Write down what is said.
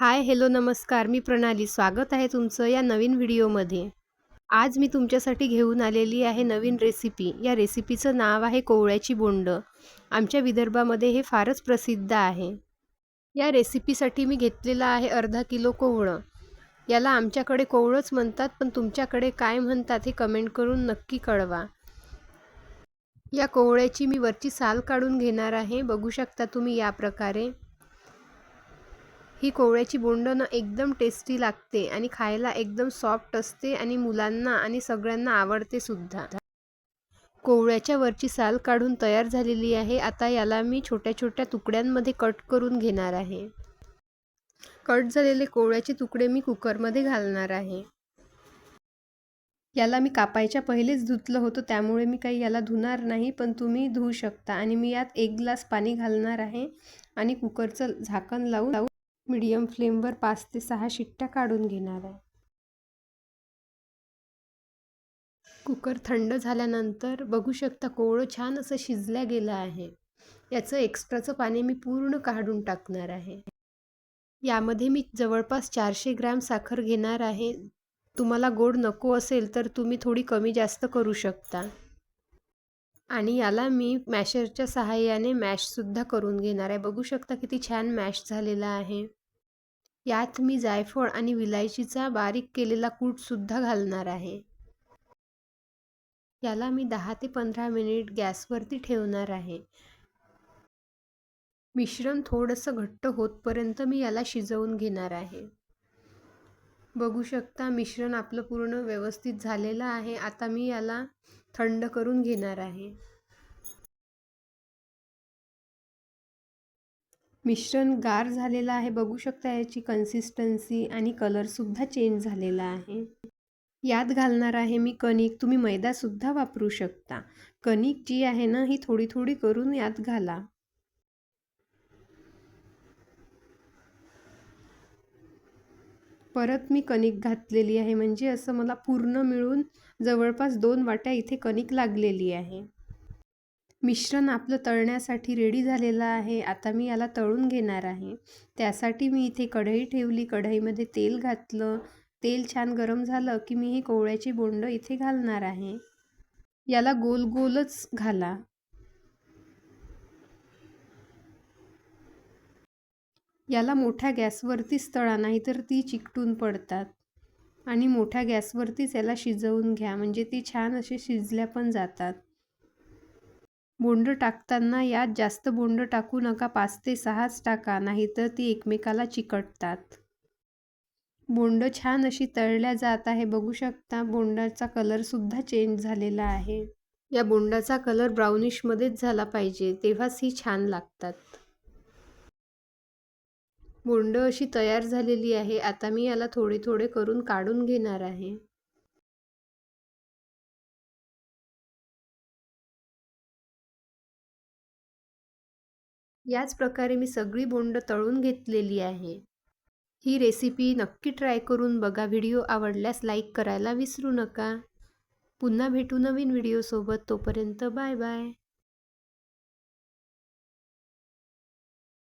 Hi hello नमस्कार. मी प्रणाली. स्वागत आहे तुमचं या नवीन व्हिडिओमध्ये. आज मी तुमच्यासाठी घेऊन आलेली आहे नवीन रेसिपी. या रेसिपीचं नाव आहे कोवळ्याची बोंड. आमच्या विदर्भामध्ये हे फारच प्रसिद्ध आहे. या रेसिपीसाठी मी घेतलेलं आहे अर्धा किलो कोवळं. याला आमच्याकडे कोवळंच म्हणतात पण तुमच्याकडे काय म्हणतात हे कमेंट करून नक्की कळवा. या कोवळ्याची मी वरची साल काढून घेणार आहे. बघू शकता तुम्ही या प्रकारे. ही कोवळ्याची बोंड ना एकदम टेस्टी लागते आणि खायला एकदम सॉफ्ट असते आणि मुलांना आणि सगळ्यांना आवडते सुद्धा. कोवळ्याच्या वरची साल काढून तयार झालेली आहे. आता याला मी छोट्या छोट्या तुकड्यांमध्ये कट करून घेणार आहे. कट झालेले कोवळ्याचे तुकडे मी कुकरमध्ये घालणार आहे. याला मी कापायच्या पहिलेच धुतलं होतं. त्यामुळे मी काही याला धुणार नाही पण तुम्ही धुवू शकता. आणि मी यात एक ग्लास पाणी घालणार आहे आणि कुकरचं झाकण लावून मीडियम फ्लेमवर पाच ते सहा शिट्ट्या काढून घेणार आहे. कुकर थंड झाल्यानंतर बघू शकता कोवळं छान असं शिजल्या गेलं आहे. याचं एक्स्ट्राचं पाणी मी पूर्ण काढून टाकणार आहे. यामध्ये मी जवळपास चारशे ग्रॅम साखर घेणार आहे. तुम्हाला गोड नको असेल तर तुम्ही थोडी कमी जास्त करू शकता. आणि याला मी मॅशरच्या सहाय्याने मॅशसुद्धा करून घेणार आहे. बघू शकता किती छान मॅश झालेला आहे. यात मी जायफळ आणि विलायचीचा बारीक केलेला कूटसुद्धा घालणार आहे. याला मी दहा ते पंधरा मिनिट गॅसवरती ठेवणार आहे. मिश्रण थोडंसं घट्ट होतपर्यंत मी याला शिजवून घेणार आहे. बघू शकता मिश्रण आपलं पूर्ण व्यवस्थित झालेलं आहे. आता मी याला थंड करून घेणार आहे. मिश्रण गार झालेलं आहे. बघू शकता याची कन्सिस्टन्सी आणि कलरसुद्धा चेंज झालेला आहे. यात घालणार आहे मी कणिक. तुम्ही मैदासुद्धा वापरू शकता. कणिक जी आहे ना ही थोडी थोडी करून यात घाला. परत मी कणिक घातलेली आहे. म्हणजे असं मला पूर्ण मिळून जवळपास दोन वाट्या इथे कणिक लागलेली आहे. मिश्रण आपलं तळण्यासाठी रेडी झालेलं आहे. आता मी याला तळून घेणार आहे. त्यासाठी मी इथे कढई ठेवली. कढईमध्ये तेल घातलं. तेल छान गरम झालं की मी हे कोवळ्याची बोंड इथे घालणार आहे. याला गोल गोलच घाला. याला मोठ्या गॅसवरतीच तळा नाही तर ती चिकटून पडतात. आणि मोठ्या गॅसवरतीच याला शिजवून घ्या. म्हणजे ती छान असे शिजल्या पण जातात. बोंड टाकताना यात जास्त बोंड टाकू नका पाच ते सहाच टाका नाहीतर ती एकमेकाला चिकटतात. बोंड छान अशी तळल्या जात आहे बघू शकता बोंडाचा कलरसुद्धा चेंज झालेला आहे. या बोंडाचा कलर ब्राउनिशमध्येच झाला पाहिजे तेव्हाच ही छान लागतात. बोंड अशी तयार झालेली आहे आता मी याला थोडे थोडे करून काढून घेणार आहे. याच प्रकारे मी सगळी बोंड तळून घेतलेली आहे. ही रेसिपी नक्की ट्राय करून बघा. व्हिडिओ आवडल्यास लाईक करायला विसरू नका. पुन्हा भेटू नवीन व्हिडिओसोबत तोपर्यंत बाय बाय